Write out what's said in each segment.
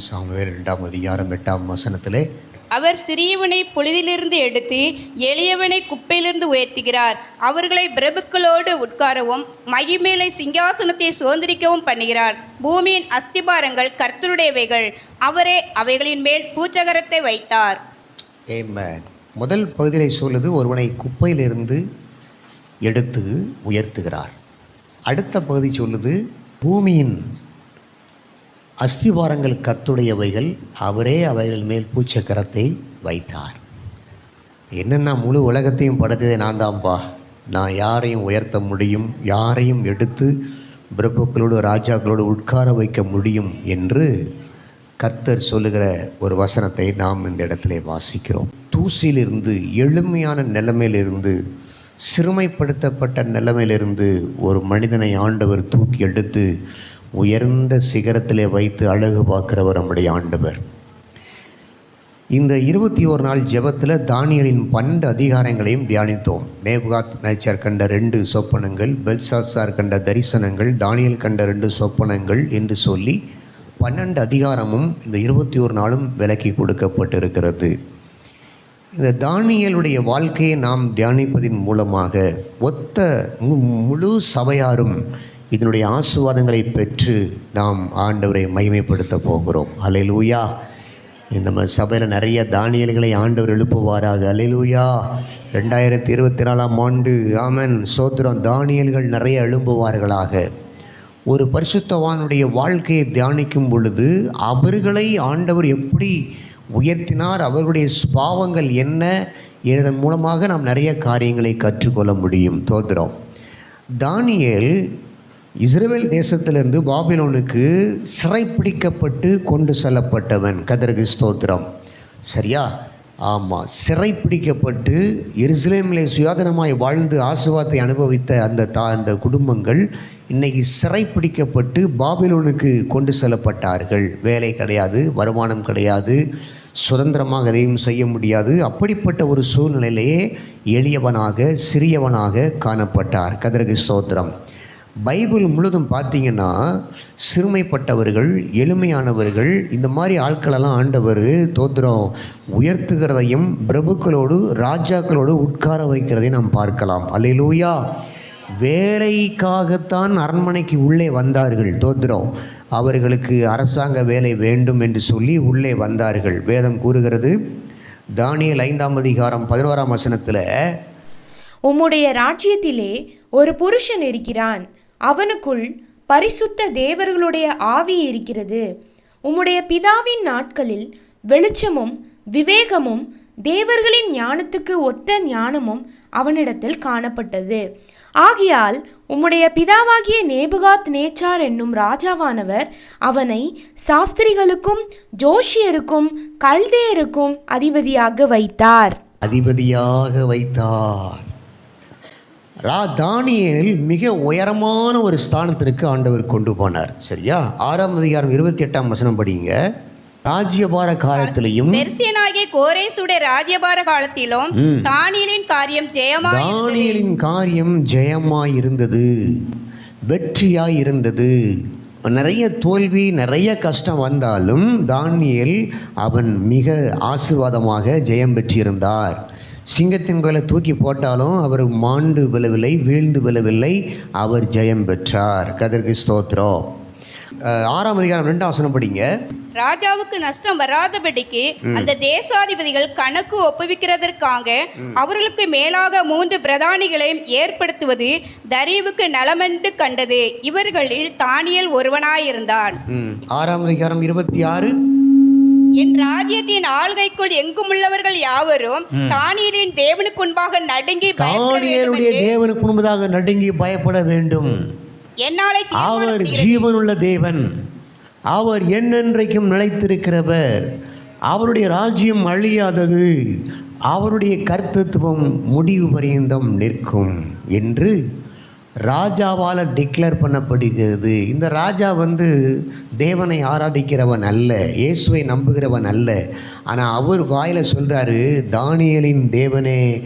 Samuel ரெண்டாம் அதிகாரம் எட்டாம் வசனத்திலே அவர் சிறியவனை பொழுதிலிருந்து எடுத்து எளியவனை குப்பையிலிருந்து உயர்த்துகிறார். அவர்களை பிரபுக்களோடு உட்காரவும் மகிமேலை சிங்காசனத்தை சுதந்திரிக்கவும் பண்ணுகிறார். பூமியின் அஸ்திபாரங்கள் கர்த்தருடையவைகள். அவரே அவைகளின் மேல் பூச்சகரத்தை வைத்தார். Amen. முதல் பகுதியிலே சொல்லுது ஒருவனை குப்பையிலிருந்து எடுத்து உயர்த்துகிறார். அடுத்த பகுதி சொல்லுது பூமியின் அஸ்திவாரங்கள் கத்துடையவைகள் அவரே அவைகள் மேல் பூச்சக்கரத்தை வைத்தார். என்னென்னா முழு உலகத்தையும் படைத்ததே நான் தான்ப்பா நான் யாரையும் உயர்த்த முடியும் யாரையும் எடுத்து பிரபுக்களோடு ராஜாக்களோடு உட்கார வைக்க முடியும் என்று கர்த்தர் சொல்லுகிற ஒரு வசனத்தை நாம் இந்த இடத்துல வாசிக்கிறோம். தூசியிலிருந்து எளிமையான நிலைமையிலிருந்து சிறுமைப்படுத்தப்பட்ட நிலைமையிலிருந்து ஒரு மனிதனை ஆண்டவர் தூக்கி எடுத்து உயர்ந்த சிகரத்திலே வைத்து அழகு பார்க்கிறவர் நம்முடைய ஆண்டவர். இந்த இருபத்தி ஒரு நாள் ஜெபத்தில் தானியலின் பன்னெண்டு அதிகாரங்களையும் தியானித்தோம். நேபுகாத் நேச்சர் கண்ட ரெண்டு சொப்பனங்கள் பெல்சாசார் கண்ட தரிசனங்கள் தானியல் கண்ட ரெண்டு சொப்பனங்கள் என்று சொல்லி பன்னெண்டு அதிகாரமும் இந்த இருபத்தி ஒரு நாளும் விலக்கி கொடுக்கப்பட்டிருக்கிறது. இந்த தானியலுடைய வாழ்க்கையை நாம் தியானிப்பதின் மூலமாக ஒத்த மு- முழு சபையாரும் இதனுடைய ஆசுவாதங்களை பெற்று நாம் ஆண்டவரை மகிமைப்படுத்த போகிறோம். அலையிலூயா நம்ம சபையில் நிறைய தானியல்களை ஆண்டவர் எழுப்புவாராக. அலையிலூயா ரெண்டாயிரத்தி இருபத்தி நாலாம் ஆண்டு ஆமன் சோத்திரம் தானியல்கள் நிறைய எழும்புவார்களாக. ஒரு பரிசுத்தவானுடைய வாழ்க்கையை தியானிக்கும் பொழுது அவர்களை ஆண்டவர் எப்படி உயர்த்தினார் அவர்களுடைய ஸ்பாவங்கள் என்ன இதன் மூலமாக நாம் நிறைய காரியங்களை கற்றுக்கொள்ள முடியும். தோத்திரம். தானியல் இஸ்ரேல் தேசத்திலிருந்து பாபிலோனுக்கு சிறைப்பிடிக்கப்பட்டு கொண்டு செல்லப்பட்டவன். கதருக்கு ஸ்தோத்திரம். சரியா? ஆமாம் சிறைப்பிடிக்கப்பட்டு எருசலேமிலே சுயாதனமாய் வாழ்ந்து ஆசுவாத்தை அனுபவித்த அந்த தா அந்த குடும்பங்கள் இன்னைக்கு சிறைப்பிடிக்கப்பட்டு பாபிலோனுக்கு கொண்டு செல்லப்பட்டார்கள். வேலை கிடையாது வருமானம் கிடையாது சுதந்திரமாக எதையும் செய்ய முடியாது. அப்படிப்பட்ட ஒரு சூழ்நிலையிலேயே எளியவனாக சிறியவனாக காணப்பட்டார். கதிரகு ஸ்தோத்திரம். பைபிள் முழுதும் பார்த்தீங்கன்னா சிறுமைப்பட்டவர்கள் எளிமையானவர்கள் இந்த மாதிரி ஆட்களெல்லாம் ஆண்டவர் தோத்திரம் உயர்த்துகிறதையும் பிரபுக்களோடு ராஜாக்களோடு உட்கார வைக்கிறதையும் நாம் பார்க்கலாம். அல்லையிலூயா வேலைக்காகத்தான் அரண்மனைக்கு உள்ளே வந்தார்கள் தோத்திரம். அவர்களுக்கு அரசாங்க வேலை வேண்டும் என்று சொல்லி உள்ளே வந்தார்கள். வேதம் கூறுகிறது தானியல் ஐந்தாம் அதிகாரம் பதினோராம் வசனத்தில் உம்முடைய ராஜ்யத்திலே ஒரு புருஷன் இருக்கிறான். அவனுக்குள் பரிசுத்த தேவர்களுடைய ஆவி இருக்கிறது. உம்முடைய பிதாவின் நாட்களில் வெளிச்சமும் விவேகமும் தேவர்களின் ஞானத்துக்கு ஒத்த ஞானமும் அவனிடத்தில் காணப்பட்டது. ஆகையால் உம்முடைய பிதாவாகிய நேபுகாத் நேச்சார் என்னும் ராஜாவானவர் அவனை சாஸ்திரிகளுக்கும் ஜோஷியருக்கும் கல்தேயருக்கும் அதிபதியாக வைத்தார். அதிபதியாக வைத்தார். ரா தானியேல் மிக உயரமான ஒரு ஸ்தானத்திற்கு ஆண்டவர் கொண்டு போனார். சரியா? ஆறாம் அதிகாரம் இருபத்தி எட்டாம் வசனம் படிங்க ராஜ்யபார காலத்திலையும் பெர்சியனாகிய கோரேசுடைய ராஜ்யபார காலத்திலும். தானியலின் காரியம் ஜெயமாய். தானியலின் காரியம் ஜெயமாய் இருந்தது வெற்றியாய் இருந்தது நிறைய தோல்வி நிறைய கஷ்டம் வந்தாலும் தானியேல் அவன் மிக ஆசீர்வாதமாக ஜெயம் பெற்றிருந்தார். சிங்கத்தின் கோலை தூக்கி போட்டாலும் அவர் மாண்டு விழவில்லை வீழ்ந்து விழவில்லை. அவர் ஜெயம் பெற்றார். கதற்கு ஸ்தோத்திரம். அஹ், ஆறாம் அதிகாரம் ரெண்டாம் வசனம் படிங்க. ராஜாவுக்கு நஷ்டம் வராதபடிக்கு அந்த தேசாதிபதிகள் கணக்கு ஒப்புவிக்கிறதற்காக அவர்களுக்கு மேலாக மூன்று பிரதானிகளையும் ஏற்படுத்துவது தரிவுக்கு நலமென்று கண்டது. இவர்களில் தானியல் ஒருவனாயிருந்தான். ஆறாம் அதிகாரம் இருபத்தி ஆறு. என் ராஜ்யத்தின் ஆள்கைக்குள் எங்குமுள்ளவர்கள் யாவரும் தானியலின் தேவனுக்கு முன்பாக நடுங்கி பயப்பட வேண்டும் தானியேலுடைய தேவனுக்கு முன்பதாக நடுங்கி பயப்பட வேண்டும். என்னாலே அவர் ஜீவனுள்ள தேவன். அவர் என்னென்றைக்கும் நிலைத்திருக்கிறவர். அவருடைய ராஜ்யம் அழியாதது. அவருடைய கர்த்தத்துவம் முடிவு பரியந்தம் நிற்கும் என்று ராஜாவால் டிக்ளேர் பண்ணப்படுகிறது. இந்த ராஜா வந்து தேவனை ஆராதிக்கிறவன் அல்ல இயேசுவை நம்புகிறவன் அல்ல. ஆனால் அவர் வாயில் சொல்கிறாரு தானியலின் தேவனே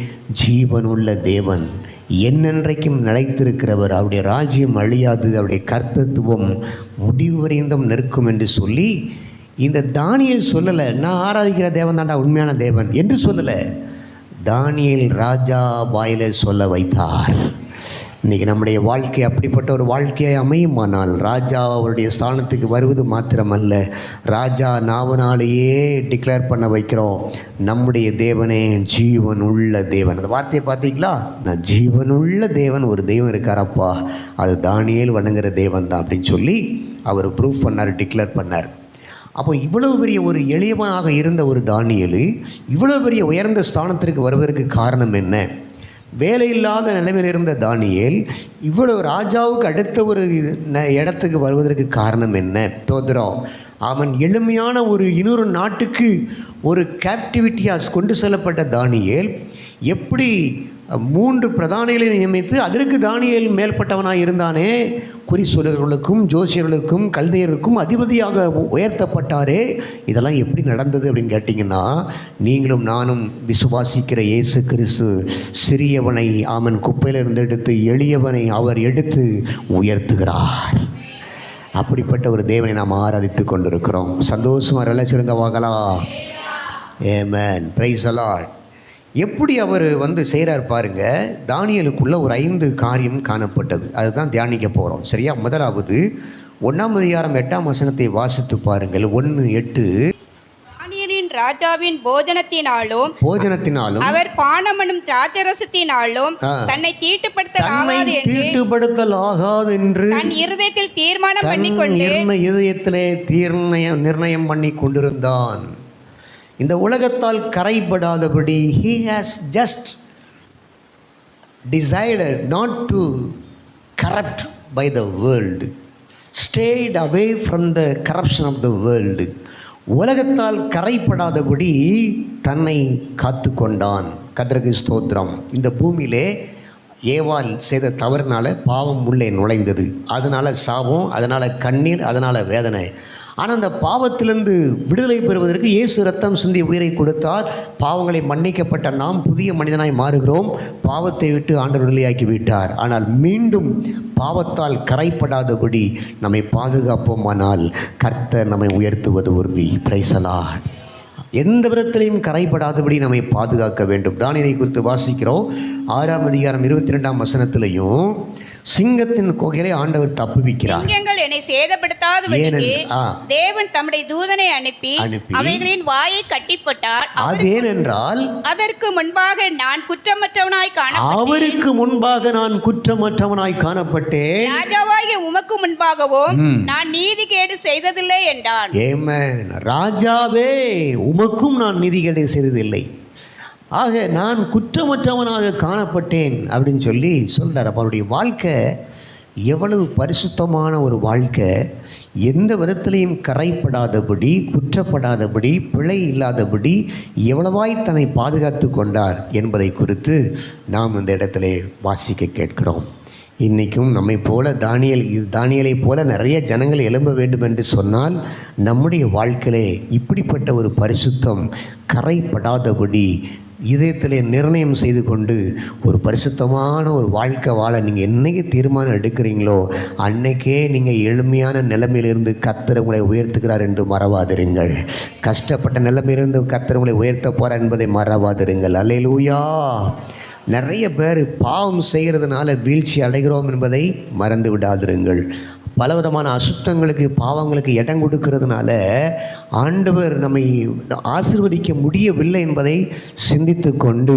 ஜீவனுள்ள தேவன். என்னென்றைக்கும் நிலைத்திருக்கிறவர். அவருடைய ராஜ்யம் அழியாது. அவருடைய கர்த்தத்துவம் முடிவு வரைந்தும் நிற்கும் என்று சொல்லி இந்த தானியல் சொல்லலை நான் ஆராதிக்கிற தேவன் தாண்டா உண்மையான தேவன் என்று சொல்லலை. தானியல் ராஜா வாயில சொல்ல வைத்தார். இன்றைக்கி நம்முடைய வாழ்க்கை அப்படிப்பட்ட ஒரு வாழ்க்கையை அமையுமானால் ராஜா அவருடைய ஸ்தானத்துக்கு வருவது மாத்திரமல்ல. ராஜா நாவனாலேயே டிக்ளேர் பண்ண வைக்கிறோம். நம்முடைய தேவனே ஜீவன் உள்ள தேவன். அந்த வார்த்தையை பார்த்தீங்களா? நான் ஜீவனுள்ள தேவன் ஒரு தெய்வம் இருக்காரப்பா. அது தானியல் வணங்குற தேவன் தான் அப்படின்னு சொல்லி அவர் ப்ரூஃப் பண்ணார் டிக்ளேர் பண்ணார். அப்போ இவ்வளவு பெரிய ஒரு எளியவனாக இருந்த ஒரு தானியலு இவ்வளோ பெரிய உயர்ந்த ஸ்தானத்திற்கு வருவதற்கு காரணம் என்ன? வேலையில்லாத நிலைமையில் இருந்த தானியேல் இவ்வளவு ராஜாவுக்கு அடுத்த ஒரு இடத்துக்கு வருவதற்கு காரணம் என்ன? தோத்திரம் அவன் எளிமையான ஒரு இன்னொரு நாட்டுக்கு ஒரு கேப்டிவிட்டியாஸ் கொண்டு செல்லப்பட்ட தானியேல் எப்படி மூன்று பிரதானிகளை நியமித்து அதற்கு தானியல் மேற்பட்டவனாக இருந்தானே. குறி சொல்லுகளுக்கும் ஜோசியர்களுக்கும் கல்தையருக்கும் அதிபதியாக உயர்த்தப்பட்டாரே. இதெல்லாம் எப்படி நடந்தது அப்படின்னு கேட்டிங்கன்னா நீங்களும் நானும் விசுவாசிக்கிற இயேசு கிறிஸ்து சிறியவனை அவன் குப்பையிலிருந்து எடுத்து எளியவனை அவர் எடுத்து உயர்த்துகிறார். அப்படிப்பட்ட ஒரு தேவனை நாம் ஆராதித்து கொண்டிருக்கிறோம். சந்தோஷமாக ரிலச்சிருங்க வாங்களா? ஏமேன் பிரைஸ் அலாட் எப்படி அவர் வந்து செய்கிறார் பாருங்க தானியலுக்குள்ள ஒரு ஐந்து காரியம் காணப்பட்டது. அதுதான் தியானிக்க போகிறோம் சரியா? முதலாவது ஒன்றாம் அதிகாரம் எட்டாம் வசனத்தை வாசித்து பாருங்கள். ஒன்று எட்டு. ராஜாவின் போஜனத்தினாலும் போஜனத்தினாலும் அவர் பானமனும் திராட்சரசத்தினாலும். தன்னை தன்னை தீட்டுப்படுத்தலாகாது என்று தன் இருதயத்தில் தீர்மானம் தன் பண்ணிக்கொண்டு நிர்ணய இதயத்திலே தீர்ணயம் நிர்ணயம் பண்ணி கொண்டிருந்தான் இந்த உலகத்தால் கரைப்படாதபடி he has just decided not to corrupt by the world stayed away from the corruption of the world உலகத்தால் கரைப்படாதபடி தன்னை காத்து கொண்டான் கதிரகு ஸ்தோத்திரம் இந்த பூமியிலே ஏவால் செய்த தவறுனால பாவம் உள்ளே நுழைந்தது. அதனால் சாபம் அதனால் கண்ணீர் அதனால் வேதனை. ஆனால் அந்த பாவத்திலிருந்து விடுதலை பெறுவதற்கு இயேசு ரத்தம் சிந்தி உயிரை கொடுத்தார். பாவங்களை மன்னிக்கப்பட்ட நாம் புதிய மனிதனாய் மாறுகிறோம். பாவத்தை விட்டு ஆண்டவர் விடுதலையாக்கி விட்டார். ஆனால் மீண்டும் பாவத்தால் கரைப்படாதபடி நம்மை பாதுகாப்போமானால் கர்த்தர் நம்மை உயர்த்துவது உறுதி. பிரைசலா எந்த விதத்திலையும் கரைப்படாதபடி நம்மை பாதுகாக்க வேண்டும். தானியலை குறித்து வாசிக்கிறோம். ஆறாம் அதிகாரம் இருபத்தி ரெண்டாம் வசனத்திலையும் சிங்கத்தின் கொகையை ஆண்டவர் தப்புவிக்கிறார் சிங்கங்கள் என்னை ஆ. தேவன் தம்முடைய தூதனை அனுப்பி அவைகளின் வாயை கட்டிப்பட்டார். அதேனென்றால் அதற்கு முன்பாக நான் குற்றமற்றவனாய் காணப்பட்டேன். அவருக்கு முன்பாக நான் குற்றமற்றவனாய் காணப்பட்டேன். ராஜாவாகிய உமக்கு முன்பாகவும் நான் நீதி கேடு செய்ததில்லை என்றான். ஏமேன். ராஜாவே உமக்கும் நான் நிதிகேடு செய்ததில்லை. ஆக நான் குற்றமற்றவனாக காணப்பட்டேன் அப்படின்னு சொல்லி சொல்கிறார் அப்போ அவருடைய வாழ்க்கை எவ்வளவு பரிசுத்தமான ஒரு வாழ்க்கை. எந்த விதத்திலையும் கரைப்படாதபடி குற்றப்படாதபடி பிழை இல்லாதபடி எவ்வளவாய் தன்னை பாதுகாத்து கொண்டார் என்பதை குறித்து நாம் இந்த இடத்துல வாசிக்க கேட்கிறோம். இன்றைக்கும் நம்மை போல தானியல் தானியலை போல நிறைய ஜனங்கள் எழும்ப வேண்டும் என்று சொன்னால் நம்முடைய வாழ்க்கையிலே இப்படிப்பட்ட ஒரு பரிசுத்தம் கரைப்படாதபடி இதயத்திலே நிர்ணயம் செய்து கொண்டு ஒரு பரிசுத்தமான ஒரு வாழ்க்கை வாழ நீங்கள் என்னைக்கு தீர்மானம் எடுக்கிறீங்களோ அன்னைக்கே நீங்கள் எளிமையான நிலைமையிலிருந்து கத்தர் உங்களை உயர்த்துகிறார் என்று மறவாதிருங்கள். கஷ்டப்பட்ட நிலைமையிலிருந்து கத்தர் உங்களை உயர்த்த போகிறார் என்பதை மறவாதிருங்கள். அல்லையிலூயா நிறைய பேர் பாவம் செய்கிறதுனால வீழ்ச்சி அடைகிறோம் என்பதை மறந்து விடாதிருங்கள். பலவிதமான அசுத்தங்களுக்கு பாவங்களுக்கு இடம் கொடுக்கறதுனால ஆண்டவர் நம்மை ஆசீர்வதிக்க முடியவில்லை என்பதை சிந்தித்து கொண்டு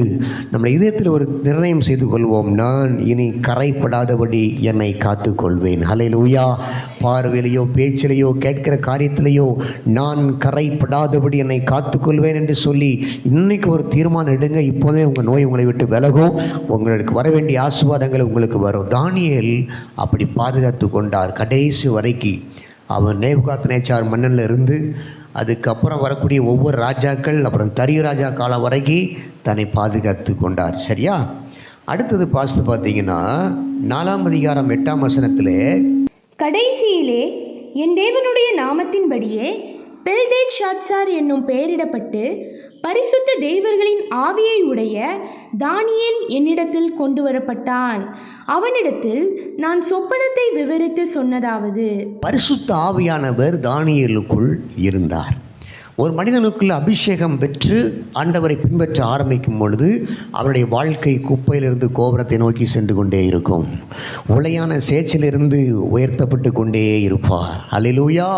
நம்ம இதயத்தில் ஒரு நிர்ணயம் செய்து கொள்வோம். நான் இனி கரைப்படாதபடி என்னை காத்துக்கொள்வேன். லூயா பார்வையிலையோ பேச்சிலேயோ கேட்கிற காரியத்திலேயோ நான் கரைப்படாதபடி என்னை காத்துக்கொள்வேன் என்று சொல்லி இன்னைக்கு ஒரு தீர்மானம் எடுங்க. இப்போதே உங்கள் நோய் உங்களை விட்டு விலகும். உங்களுக்கு வர வேண்டிய ஆசீர்வாதங்கள் உங்களுக்கு வரும். தானியல் அப்படி பாதுகாத்து கொண்டார். கடைசி வரைக்கும் அவன் நேபுகாத் நேச்சார் மன்னனில் இருந்து அதுக்கப்புறம் வரக்கூடிய ஒவ்வொரு ராஜாக்கள் அப்புறம் தரிய ராஜா காலம் வரைக்கும் தன்னை பாதுகாத்து கொண்டார். சரியா? அடுத்தது பாஸ்து பார்த்தீங்கன்னா நாலாம் அதிகாரம் எட்டாம் வசனத்தில் கடைசியிலே என் தேவனுடைய நாமத்தின்படியே பெல்தேத் ஷாட்சார் என்னும் பெயரிடப்பட்டு பரிசுத்த தெய்வர்களின் ஆவியை உடைய தானியேல் என்னிடத்தில் கொண்டு வரப்பட்டான் அவனிடத்தில் நான் சொப்பனத்தை விவரித்து சொன்னதாவது. பரிசுத்த ஆவியானவர் தானியலுக்குள் இருந்தார். ஒரு மனிதனுக்குள்ள அபிஷேகம் பெற்று ஆண்டவரை பின்பற்ற ஆரம்பிக்கும் பொழுது அவருடைய வாழ்க்கை குப்பையிலிருந்து கோபுரத்தை நோக்கி சென்று கொண்டே இருக்கும். உளையான சேச்சிலிருந்து உயர்த்தப்பட்டு கொண்டே இருப்பார். அலிலூயா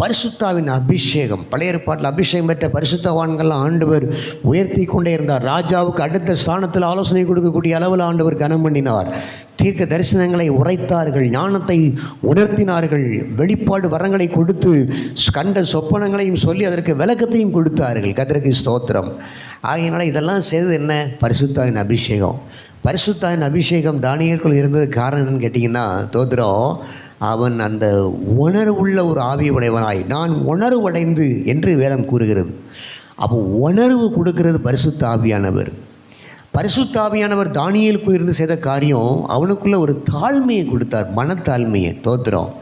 பரிசுத்தாவின் அபிஷேகம். பழைய ஏற்பாட்டில் அபிஷேகம் பெற்ற பரிசுத்தவான்கள்லாம் ஆண்டவர் உயர்த்தி கொண்டே இருந்தார். ராஜாவுக்கு அடுத்த ஸ்தானத்தில் ஆலோசனை கொடுக்கக்கூடிய அளவில் ஆண்டவர் கனம் பண்ணினார். தீர்க்க தரிசனங்களை உரைத்தார்கள் ஞானத்தை உணர்த்தினார்கள் வெளிப்பாடு வரங்களை கொடுத்து கண்ட சொப்பனங்களையும் சொல்லி அதற்கு விளக்கத்தையும் கொடுத்தார்கள். கதிரக்கு ஸ்தோத்திரம். ஆகையினால இதெல்லாம் செய்தது என்ன? பரிசுத்தாவின் அபிஷேகம். பரிசுத்தாவின் அபிஷேகம் தானியருக்குள் இருந்தது காரணம் என்னன்னு கேட்டிங்கன்னா தோத்திரம் அவன் அந்த உணர்வுள்ள ஒரு ஆவி உடையவனாய் நான் உணர்வடைந்து என்று வேதம் கூறுகிறது. அப்போ உணர்வு கொடுக்கிறது பரிசுத்த ஆவியானவர் பரிசுத்த ஆவியானவர் தானியலுக்குள் இருந்து செய்த காரியம் அவனுக்குள்ள ஒரு தாழ்மையை கொடுத்தார் மனத்தாழ்மையை. தோத்திரம்.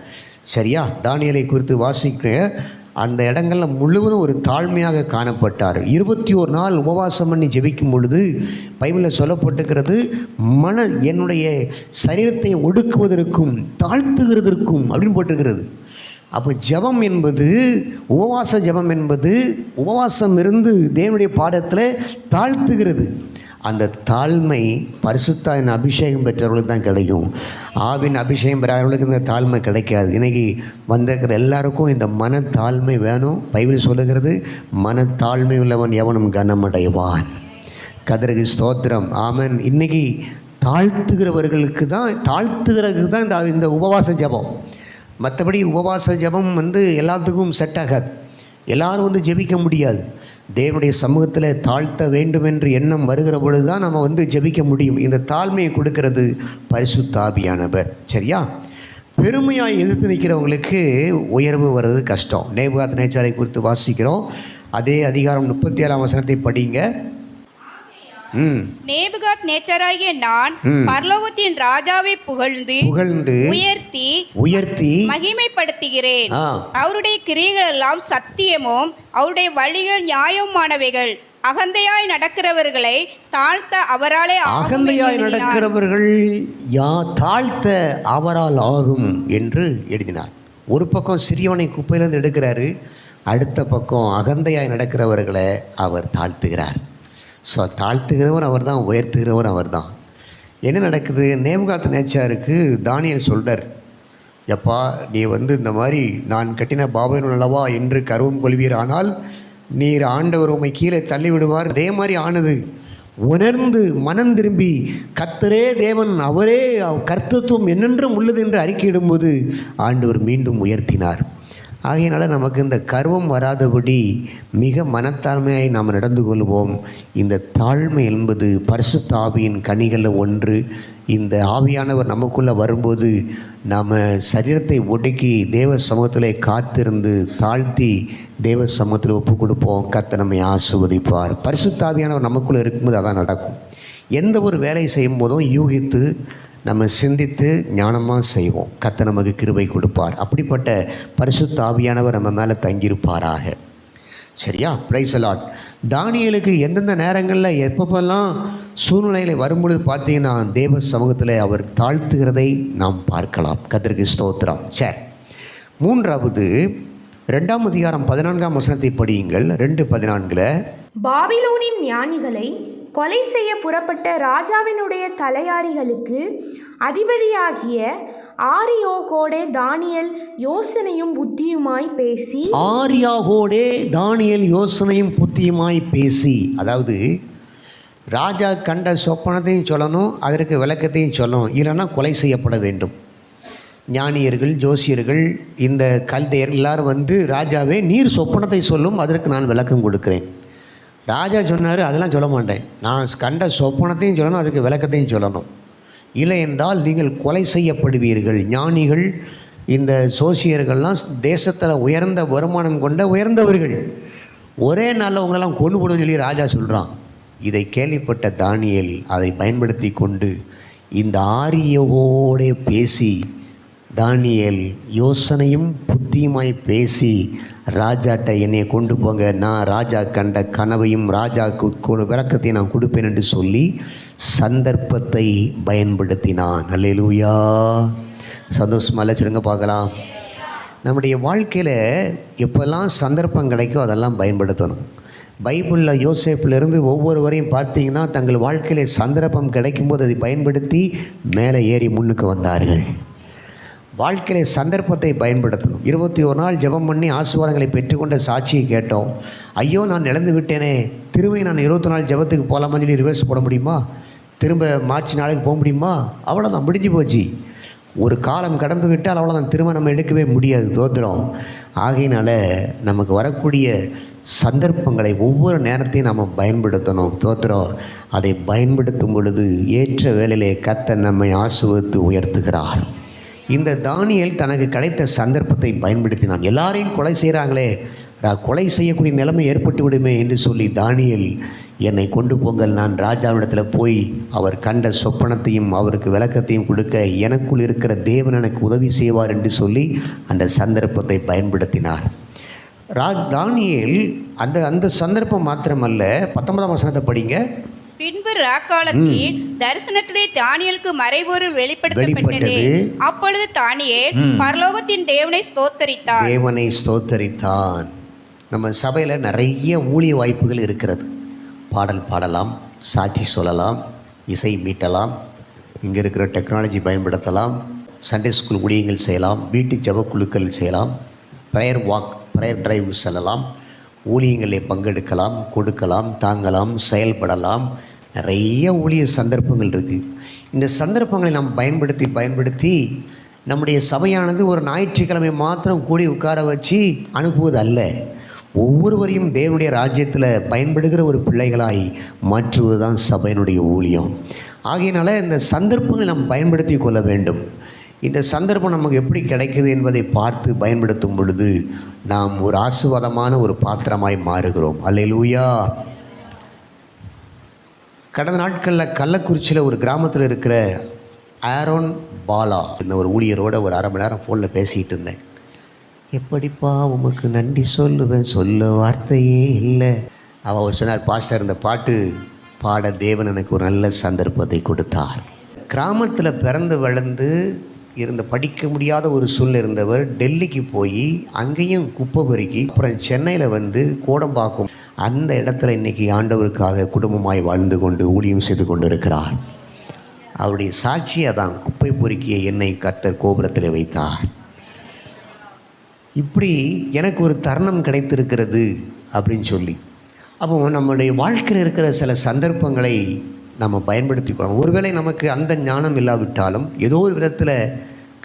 சரியா? தானியலை குறித்து வாசிக்க அந்த இடங்கள்ல முழுவதும் ஒரு தாழ்மையாக காணப்பட்டார். இருபத்தி ஒரு நாள் உபவாசம் பண்ணி ஜெபிக்கும் பொழுது பைபிளில் சொல்லப்பட்டிருக்கிறது மன என்னுடைய சரீரத்தை ஒடுக்குவதற்கும் தாழ்த்துகிறதற்கும் அப்படின்னு போட்டிருக்கிறது. அப்போ ஜெபம் என்பது உபவாச ஜெபம் என்பது உபவாசம் இருந்து தேவனுடைய பாடத்தில் தாழ்த்துகிறது. அந்த தாழ்மை பரிசுத்தாவின் அபிஷேகம் பெற்றவர்களுக்கு தான் கிடைக்கும். ஆவின் அபிஷேகம் பெறாதவர்களுக்கு இந்த தாழ்மை கிடைக்காது. இன்றைக்கி வந்திருக்கிற எல்லாருக்கும் இந்த மனத்தாழ்மை வேணும். பைபிள் சொல்லுகிறது மனத்தாழ்மை உள்ளவன் எவனும் கனமடைவான். கதிரகு ஸ்தோத்திரம். ஆமன். இன்னைக்கு தாழ்த்துகிறவர்களுக்கு தான் தாழ்த்துகிறதுக்கு தான் இந்த இந்த உபவாச ஜெபம். மற்றபடி உபவாச ஜபம் வந்து எல்லாத்துக்கும் செட் ஆகாது. எல்லோரும் வந்து ஜெபிக்க முடியாது. தேவனுடைய சமூகத்தில் தாழ்த்த வேண்டும் என்று எண்ணம் வருகிற பொழுது தான் நம்ம வந்து ஜெபிக்க முடியும். இந்த தாழ்மையை கொடுக்கறது பரிசுத்தாபியானவர். சரியா? பெருமையாக எதிர்த்து நிற்கிறவங்களுக்கு உயர்வு வர்றது கஷ்டம். நேபுகாத் நேச்சாரை குறித்து வாசிக்கிறோம். அதே அதிகாரம் முப்பத்தி ஏழாம் வசனத்தை படிங்க. ம் நேபுகாத் நேச்சராகிய நான். பரலோகத்தின் ராஜாவை புகழ்ந்து புகழ்ந்து உயர்த்தி உயர்த்தி மகிமைப்படுத்துகிறேன். அவருடைய கிரியைகள் எல்லாம் சத்தியமும் அவருடைய வழிகள் நியாயமானவைகள் அகந்தையாய் நடக்கிறவர்களை தாழ்த்த அவராலே அகந்தையாய். நடக்கிறவர்கள் யா தாழ்த்த அவரால் ஆகும் என்று எழுதினார் ஒரு பக்கம் சிறியவனை குப்பையிலிருந்து எடுக்கிறாரு அடுத்த பக்கம் அகந்தையாய் நடக்கிறவர்களை அவர் தாழ்த்துகிறார் ஸோ தாழ்த்துகிறவர் அவர் தான் உயர்த்துகிறவர் அவர் தான் என்ன நடக்குது? நேமகாத்த நேச்சாருக்கு தானியல் சொல்கிறார் எப்பா நீ வந்து இந்த மாதிரி நான் கட்டின பாபன் அல்லவா என்று கருவம் கொள்வீர். ஆனால் நீர் ஆண்டவர் உம்மை கீழே தள்ளி விடுவார் அதே மாதிரி ஆனது. உணர்ந்து மனம் திரும்பி கத்தரே தேவன் அவரே கர்த்தத்துவம் என்னென்றும் உள்ளது என்று அறிக்கையிடும்போது ஆண்டவர் மீண்டும் உயர்த்தினார். ஆகையினால் நமக்கு இந்த கர்வம் வராதபடி மிக மனத்தாழ்மையாய் நாம் நடந்து கொள்வோம். இந்த தாழ்மை என்பது பரிசுத்த ஆவியின் கனிகளில் ஒன்று. இந்த ஆவியானவர் நமக்குள்ளே வரும்போது நாம் சரீரத்தை ஒடுக்கி தேவ சமூகத்தில் காத்திருந்து தாழ்த்தி தேவ சமூகத்தில் ஒப்பு கொடுப்போம். கத்தை நம்மை ஆசுவதிப்பார் பரிசு தாவியானவர் நமக்குள்ளே இருக்கும்போது அதான் நடக்கும். எந்த ஒரு வேலையை செய்யும் போதும் யூகித்து நம்ம சிந்தித்து ஞானமாக செய்வோம். கத்த நமக்கு கிருபை கொடுப்பார். அப்படிப்பட்ட பரிசுத்த ஆவியானவர் நம்ம மேலே தங்கியிருப்பாராக. சரியா? பிரைசலாட் தானியலுக்கு எந்தெந்த நேரங்களில் எப்பப்பெல்லாம் சூழ்நிலையில் வரும்பொழுது பார்த்தீங்கன்னா தேவ சமூகத்தில் அவர் தாழ்த்துகிறதை நாம் பார்க்கலாம். கத்திரிக்கு ஸ்தோத்திரம். சரி. மூன்றாவது ரெண்டாம் அதிகாரம் பதினான்காம் வசனத்தை படியுங்கள். ரெண்டு பதினான்கில் பாபிலோனின் ஞானிகளை கொலை செய்ய புறப்பட்ட ராஜாவினுடைய தலையாரிகளுக்கு அதிபதியாகிய ஆரியோகோடே தானியல் யோசனையும் புத்தியுமாய் பேசி. ஆரியாகோடே தானியல் யோசனையும் புத்தியுமாய் பேசி. அதாவது ராஜா கண்ட சொப்பனத்தையும் சொல்லணும் அதற்கு விளக்கத்தையும் சொல்லணும். இல்லைன்னா கொலை செய்யப்பட வேண்டும். ஞானியர்கள் ஜோசியர்கள் இந்த கல்தையர் எல்லாரும் வந்து ராஜாவே நீர் சொப்பனத்தை சொல்லும் அதற்கு நான் விளக்கம் கொடுக்கிறேன். ராஜா சொன்னார் அதெல்லாம் சொல்ல மாட்டேன். நான் கண்ட சொப்பனத்தையும் சொல்லணும் அதுக்கு விளக்கத்தையும் சொல்லணும். இல்லை என்றால் நீங்கள் கொலை செய்யப்படுவீர்கள். ஞானிகள் இந்த சோசியர்கள்லாம் தேசத்தில் உயர்ந்த வருமானம் கொண்ட உயர்ந்தவர்கள். ஒரே நாளில் உங்களெல்லாம் கொண்டு போடுன்னு சொல்லி ராஜா சொல்கிறான் இதை கேள்விப்பட்ட தானியல் அதை பயன்படுத்தி கொண்டு இந்த ஆரியவோடே பேசி தானியல் யோசனையும் புத்தியுமாய் பேசி ராஜாட்ட என்னை கொண்டு போங்க. நான் ராஜா கண்ட கனவையும் ராஜாக்கு விளக்கத்தை நான் கொடுப்பேன் என்று சொல்லி சந்தர்ப்பத்தை பயன்படுத்தினான். அல்லேலூயா சந்தோஷமாக சொல்லுங்க பார்க்கலாம். நம்முடைய வாழ்க்கையில் எப்போல்லாம் சந்தர்ப்பம் கிடைக்கோ அதெல்லாம் பயன்படுத்தணும். பைபிளில் யோசேப்பிலிருந்து ஒவ்வொருவரையும் பார்த்தீங்கன்னா தங்கள் வாழ்க்கையில் சந்தர்ப்பம் கிடைக்கும்போது அதை பயன்படுத்தி மேலே ஏறி முன்னுக்கு வந்தார்கள். வாழ்க்கையில் சந்தர்ப்பத்தை பயன்படுத்தணும். இருபத்தி ஒரு நாள் ஜெபம் பண்ணி ஆசீர்வாதங்களை பெற்றுக்கொண்ட சாட்சியை கேட்டோம். ஐயோ நான் இழந்து விட்டேனே. திரும்பி நான் இருபத்தி நாள் ஜெபத்துக்கு போகலாமா சொல்லி ரிவர்ஸ் போட முடியுமா? திரும்ப மார்ச் நாளைக்கு போக முடியுமா? அவ்வளோதான் முடிஞ்சு போச்சு. ஒரு காலம் கடந்து விட்டால் அவ்வளோதான் திரும்ப நம்ம எடுக்கவே முடியாது தோத்திரம். ஆகையினால நமக்கு வரக்கூடிய சந்தர்ப்பங்களை ஒவ்வொரு நேரத்தையும் நாம் பயன்படுத்தணும் தோத்திரம். அதை பயன்படுத்தும் பொழுது ஏற்ற வேலையிலே கத்த நம்மை ஆசுவத்து உயர்த்துகிறார். இந்த தானியல் தனக்கு கிடைத்த சந்தர்ப்பத்தை பயன்படுத்தினான். எல்லாரையும் கொலை செய்கிறாங்களே. நான் கொலை செய்யக்கூடிய நிலைமை ஏற்பட்டு விடுமே என்று சொல்லி தானியல் என்னை கொண்டு போங்கள். நான் ராஜாவிடத்தில் போய் அவர் கண்ட சொப்பனத்தையும் அவருக்கு விளக்கத்தையும் கொடுக்க எனக்குள் இருக்கிற தேவன் எனக்கு உதவி செய்வார் என்று சொல்லி அந்த சந்தர்ப்பத்தை பயன்படுத்தினார். ரா தானியல் அந்த அந்த சந்தர்ப்பம் மாத்திரமல்ல. பத்தொன்பதாம் வசனத்தை படிங்க. பின்பு ராக்காலத்தில் தரிசனத்திலே தானியலுக்கு மறைபொருள் வெளிப்படுத்தப்பட்டது. அப்பொழுது தானியேல் பரலோகத்தின் தேவனை ஸ்தோத்தரித்தார். தேவனை ஸ்தோத்தரித்தான். நம்ம சபையில் நிறைய ஊழிய வாய்ப்புகள் இருக்கிறது. பாடல் பாடலாம் சாட்சி சொல்லலாம் இசை மீட்டலாம் இங்கே இருக்கிற டெக்னாலஜி பயன்படுத்தலாம் சண்டே ஸ்கூல் ஊழியங்கள் செய்யலாம் வீட்டு ஜபக்குழுக்கள் செய்யலாம் ப்ரேயர் வாக் ப்ரேயர் டிரைவ் செல்லலாம் ஊழியங்களில் பங்கெடுக்கலாம் கொடுக்கலாம் தாங்கலாம் செயல்படலாம். நிறைய ஊழிய சந்தர்ப்பங்கள் இருக்குது இந்த சந்தர்ப்பங்களை நாம் பயன்படுத்தி பயன்படுத்தி நம்முடைய சபையானது ஒரு ஞாயிற்றுக்கிழமை மாத்திரம் கூடி உட்கார வச்சு அனுப்புவது அல்ல. ஒவ்வொருவரையும் தேவனுடைய ராஜ்யத்தில் பயன்படுகிற ஒரு பிள்ளைகளாய் மாற்றுவது தான் சபையினுடைய ஊழியம். ஆகையினால இந்த சந்தர்ப்பங்களை நாம் பயன்படுத்தி கொள்ள வேண்டும். இந்த சந்தர்ப்பம் நமக்கு எப்படி கிடைக்குது என்பதை பார்த்து பயன்படுத்தும் பொழுது நாம் ஒரு ஆசுவாதமான ஒரு பாத்திரமாய் மாறுகிறோம். அல்லேலூயா. கடந்த நாட்களில் கள்ளக்குறிச்சியில் ஒரு கிராமத்தில் இருக்கிற ஆரோன் பாலா இந்த ஒரு ஊழியரோட ஒரு அரை மணி நேரம் ஃபோனில் பேசிகிட்டு இருந்தேன். எப்படிப்பா உமக்கு நன்றி சொல்லுவேன்? சொல்ல வார்த்தையே இல்லை. அவள் ஒரு சொன்னார் பாஸ்டர் இந்த பாட்டு பாட தேவன் எனக்கு ஒரு நல்ல சந்தர்ப்பத்தை கொடுத்தார். கிராமத்தில் பிறந்து வளர்ந்து இருந்த படிக்க முடியாத ஒரு சூழ்நிலை இருந்தவர் டெல்லிக்கு போய் அங்கேயும் குப்பை பெருக்கி அப்புறம் சென்னையில் வந்து கோடம்பாக்கம் அந்த இடத்துல இன்னைக்கு ஆண்டவருக்காக குடும்பமாய் வாழ்ந்து கொண்டு ஊழியம் செய்து கொண்டு இருக்கிறார் அவருடைய சாட்சியை தான் குப்பை பொறுக்கிய என்னை கத்தர் கோபுரத்தில் வைத்தார். இப்படி எனக்கு ஒரு தருணம் கிடைத்திருக்கிறது அப்படின்னு சொல்லி அப்போ நம்முடைய வாழ்க்கையில் இருக்கிற சில சந்தர்ப்பங்களை நம்ம பயன்படுத்திக்கணும் ஒருவேளை நமக்கு அந்த ஞானம் இல்லாவிட்டாலும் ஏதோ ஒரு விதத்தில்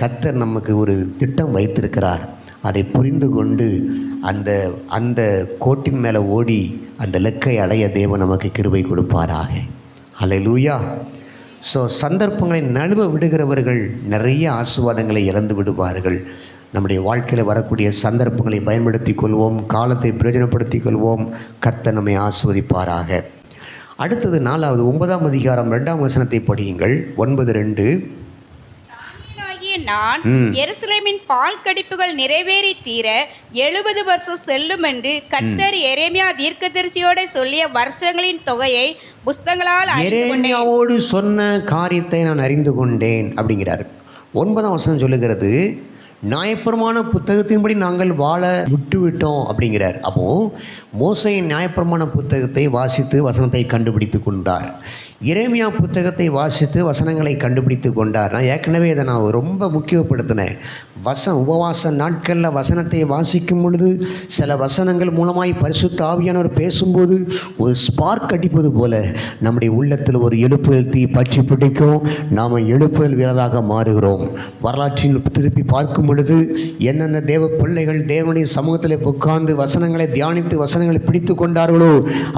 கத்தர் நமக்கு ஒரு திட்டம் வைத்திருக்கிறார். அதை புரிந்து கொண்டு அந்த அந்த கோட்டின் மேலே ஓடி அந்த லெக்கை அடைய தேவன் நமக்கு கிருபை கொடுப்பாராக. ஹalleluya ஸோ சந்தர்ப்பங்களை நழுவ விடுகிறவர்கள் நிறைய ஆசுவாதங்களை இழந்து விடுவார்கள். நம்முடைய வாழ்க்கையில் வரக்கூடிய சந்தர்ப்பங்களை பயன்படுத்தி கொள்வோம். காலத்தை பிரயோஜனப்படுத்திக் கொள்வோம். கர்த்தர் நம்மை ஆஸ்வதிப்பாராக அடுத்தது நாலாவது ஒன்பதாம் அதிகாரம் ரெண்டாம் வசனத்தை படியுங்கள். ஒன்பது ரெண்டு. நான். எருசலேமின் பால் கடிப்புகள் நிறைவேறி தீர எழுபது வருஷம் செல்லும் என்று கர்த்தர் எரேமியா தீர்க்கதரிசியோட சொல்லிய வருஷங்களின் தொகையை புஸ்தங்களால் எரேமியாவோடு சொன்ன காரியத்தை நான் அறிந்து கொண்டேன் அப்படிங்கிறார். ஒன்பதாம் வசனம் சொல்லுகிறது நியாயப்பிரமான புத்தகத்தின்படி நாங்கள் வாழ விட்டுவிட்டோம் அப்படிங்கிறார். அப்போது மோசையின் நியாயப்பிரமான புத்தகத்தை வாசித்து வசனத்தை கண்டுபிடித்து கொண்டார். இறைமையா புத்தகத்தை வாசித்து வசனங்களை கண்டுபிடித்து கொண்டார். நான் ஏற்கனவே இதை நான் ரொம்ப முக்கியப்படுத்தினேன். வச உபவாச நாட்களில் வசனத்தை வாசிக்கும் பொழுது சில வசனங்கள் மூலமாய் பரிசுத்த ஆவியானவர் பேசும்போது ஒரு ஸ்பார்க் அடிப்பது போல நம்முடைய உள்ளத்தில் ஒரு எழுப்புதல் தீ பற்றி பிடிக்கும். நாம் எழுப்புதல் வீரராக மாறுகிறோம். வரலாற்றில் திருப்பி பார்க்கும் பொழுது எந்தெந்த தேவ பிள்ளைகள் தேவனுடைய சமூகத்தில் உட்கார்ந்து வசனங்களை தியானித்து வசனங்களை பிடித்து கொண்டார்களோ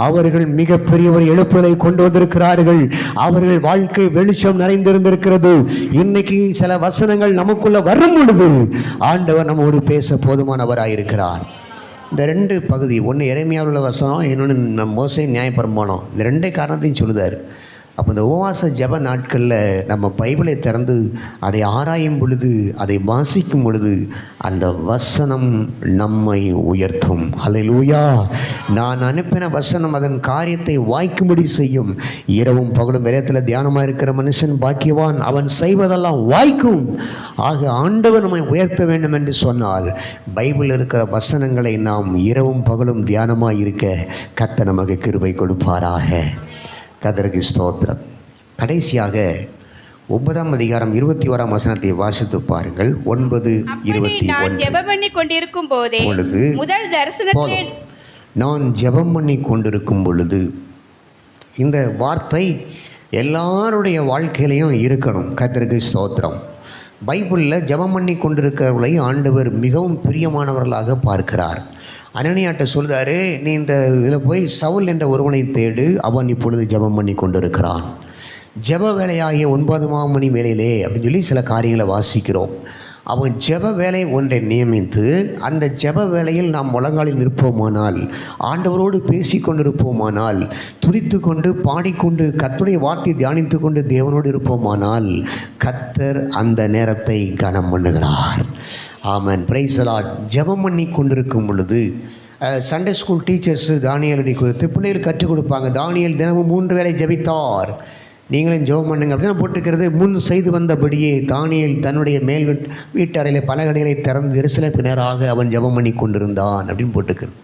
அவர்கள் மிகப்பெரிய ஒரு எழுப்புதலை கொண்டு வந்திருக்கிறார்கள். அவர்கள் வாழ்க்கை வெளிச்சம் நிறைந்திருந்திருக்கிறது. இன்னைக்கு சில வசனங்கள் நமக்குள்ள வரும் பொழுது ஆண்டவர் நம்மோடு பேச போதுமானவராயிருக்கிறார். இந்த ரெண்டு பகுதி ஒன்று இறைமையாக உள்ள வசனம் இன்னொன்று நம் மோசை நியாயப்பிரமாணம். இந்த ரெண்டே காரணத்தையும் சொல்லுதார். அப்போ இந்த உபவாச ஜெப நாட்களில் நம்ம பைபிளை திறந்து அதை ஆராயும் பொழுது அதை வாசிக்கும் பொழுது அந்த வசனம் நம்மை உயர்த்தும். அலையிலூயா நான் அனுப்பின வசனம் அதன் காரியத்தை வாய்க்கும்படி செய்யும். இரவும் பகலும் வேலையத்தில் தியானமாக இருக்கிற மனுஷன் பாக்கியவான். அவன் செய்வதெல்லாம் வாய்க்கும். ஆக ஆண்டவர் நம்மை உயர்த்த வேண்டும் என்று சொன்னால் பைபிள் இருக்கிற வசனங்களை நாம் இரவும் பகலும் தியானமாக இருக்க கத்த நமக்கு கிருபை கொடுப்பாராக. கதருக்கு ஸ்தோத்திரம். கடைசியாக ஒன்பதாம் அதிகாரம் இருபத்தி ஓராம் வசனத்தை வாசித்து பாருங்கள். ஒன்பது இருபத்தி நான் ஜெபம் பண்ணி கொண்டிருக்கும் போதே பொழுது முதல் தரிசனத்திலே போதும். நான் ஜெபம் பண்ணி கொண்டிருக்கும் பொழுது இந்த வார்த்தை எல்லாருடைய வாழ்க்கையிலையும் இருக்கணும். கத்தருக்கு ஸ்தோத்திரம். பைபிளில் ஜெபம் பண்ணி கொண்டிருக்கிறவர்களை ஆண்டவர் மிகவும் பிரியமானவர்களாக பார்க்கிறார். அனனியாட்ட சொல்கிறாரு நீ இந்த இதில் போய் சவுல் என்ற ஒருவனை தேடு அவன் இப்பொழுது ஜெபம் பண்ணி கொண்டிருக்கிறான். ஜெப வேலையாகிய ஒன்பதாம் மணி வேலையிலே அப்படின்னு சொல்லி சில காரியங்களை வாசிக்கிறோம். அவன் ஜெப வேலை ஒன்றை நியமித்து அந்த ஜெப வேலையில் நாம் முழங்காலில் நிற்போமானால் ஆண்டவரோடு பேசி கொண்டிருப்போமானால் துடித்து கொண்டு பாடிக்கொண்டு கத்துடைய வார்த்தை தியானித்து கொண்டு தேவனோடு இருப்போமானால் கத்தர் அந்த நேரத்தை கனம் பண்ணுகிறார் ஆமன். பிரைசலாட் ஜெபம் பண்ணி கொண்டிருக்கும் பொழுது சண்டே ஸ்கூல் டீச்சர்ஸு தானியலடி குறித்து பிள்ளைகள் கற்றுக் கொடுப்பாங்க. தானியல் தினமும் மூன்று வேளை ஜெபித்தார். நீங்களும் ஜெபம் பண்ணுங்க. அப்படின்னு போட்டிருக்கிறது. முன் செய்து வந்தபடியே தானியல் தன்னுடைய மேல் வீட்டறையில் பல பலகடைகளை திறந்து எருசலேமுக்கு நேராக அவன் ஜெபம் பண்ணி கொண்டிருந்தான் அப்படின்னு போட்டிருக்கிறது.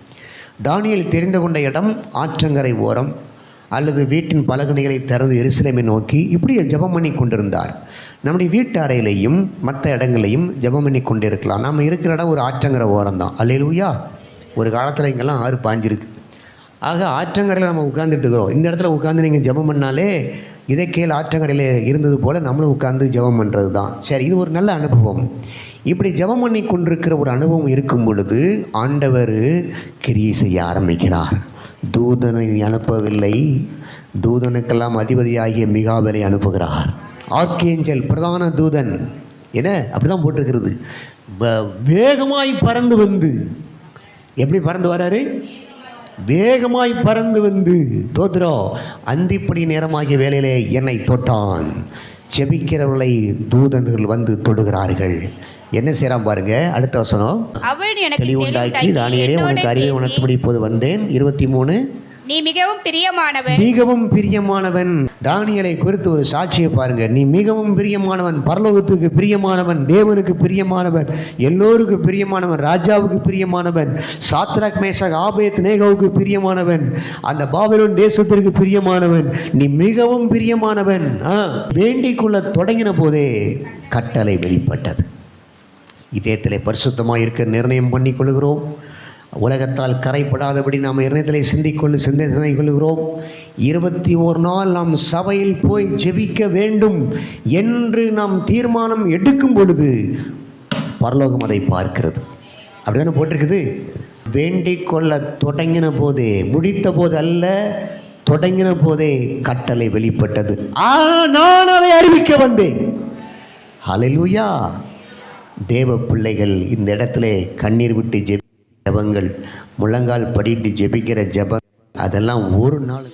தானியல் தெரிந்து கொண்ட இடம் ஆற்றங்கரை ஓரம். அல்லது வீட்டின் பலகணிகளை திறந்து எருசலேமை நோக்கி இப்படி ஜெபம் பண்ணி கொண்டிருந்தார். நம்முடைய வீட்டு அறையிலையும் மற்ற இடங்களையும் ஜெபம் பண்ணி கொண்டு இருக்கலாம் நம்ம இருக்கிற இடம் ஒரு ஆற்றங்கிற ஓரம் தான் அல்லையிலூயா ஒரு காலத்தில் இங்கெல்லாம் ஆறு பாஞ்சிருக்கு. ஆக ஆற்றங்கரையில் நம்ம உட்காந்துட்டு இருக்கிறோம். இந்த இடத்துல உட்காந்து நீங்கள் ஜெபம் பண்ணாலே இதை கேள் ஆற்றங்கரையில் இருந்தது போல் நம்மளும் உட்காந்து ஜெபம் பண்ணுறது தான் சரி இது ஒரு நல்ல அனுபவம். இப்படி ஜெபம் பண்ணி கொண்டிருக்கிற ஒரு அனுபவம் இருக்கும் பொழுது ஆண்டவர் கிரியை செய்ய ஆரம்பிக்கிறார். தூதனை அனுப்பவில்லை. தூதனுக்கெல்லாம் அதிபதியாகிய மிகாபலை அனுப்புகிறார். ஆர்கேஞ்சல் பிரதான தூதன். என்ன? அப்படி தான் போட்டிருக்கிறது வேகமாய் பறந்து வந்து. எப்படி பறந்து வராரு? வேகமாய் பறந்து வந்து. தோத்துறோம் அந்திப்படி நேரமாகிய வேலையிலே என்னை தொட்டான். செபிக்கிறவர்களை தூதன்கள் வந்து தொடுகிறார்கள். என்ன செய்கிறான் பாருங்க அடுத்த வசனம். தெளிவுண்டாக்கி தானியரே என்னோட உனக்கு அறிவை பேசி, உணர்த்தும்படி இப்போது வந்தேன். இருபத்தி மூணு நீ மிகவும் பிரியமானவன். மிகவும் பிரியமானவன். தானியலை குறித்து ஒரு சாட்சியை பாருங்க. நீ மிகவும் பிரியமானவன். பரலோகத்துக்கு பிரியமானவன். தேவனுக்கு பிரியமானவன். எல்லோருக்கும் பிரியமானவன். ராஜாவுக்கு பிரியமானவன். சாத்ராக் மேஷாக் ஆபேத் நேகவுக்கு பிரியமானவன். அந்த பாபிலோன் தேசத்திற்கு பிரியமானவன். நீ மிகவும் பிரியமானவன். ஆ, வேண்டிக் கொள்ள தொடங்கின போதே கட்டளை வெளிப்பட்டது. இதயத்தில் பரிசுத்தமாக இருக்க நிர்ணயம் பண்ணி கொள்கிறோம் உலகத்தால் கரைப்படாதபடி நாம் இணையத்தில் சிந்திக்கொள்ளு சிந்தனை கொள்கிறோம். இருபத்தி ஒரு நாள் நாம் சபையில் போய் ஜெபிக்க வேண்டும் என்று நாம் தீர்மானம் எடுக்கும் பொழுது பரலோகம் அதை பார்க்கிறது. அப்படிதானே போட்டிருக்குது? வேண்டிக் கொள்ள தொடங்கின போதே முடித்த போது அல்ல தொடங்கின போதே கட்டளை வெளிப்பட்டது. ஆ நான் அதை அறிவிக்க வந்தேன். ஹalleluya. தேவ பிள்ளைகள் இந்த இடத்துல கண்ணீர் விட்டு ஜெபி ஜெபங்கள் முழங்கால் படிட்டு ஜெபிக்கிற ஜெபம் அதெல்லாம் ஒரு நாள்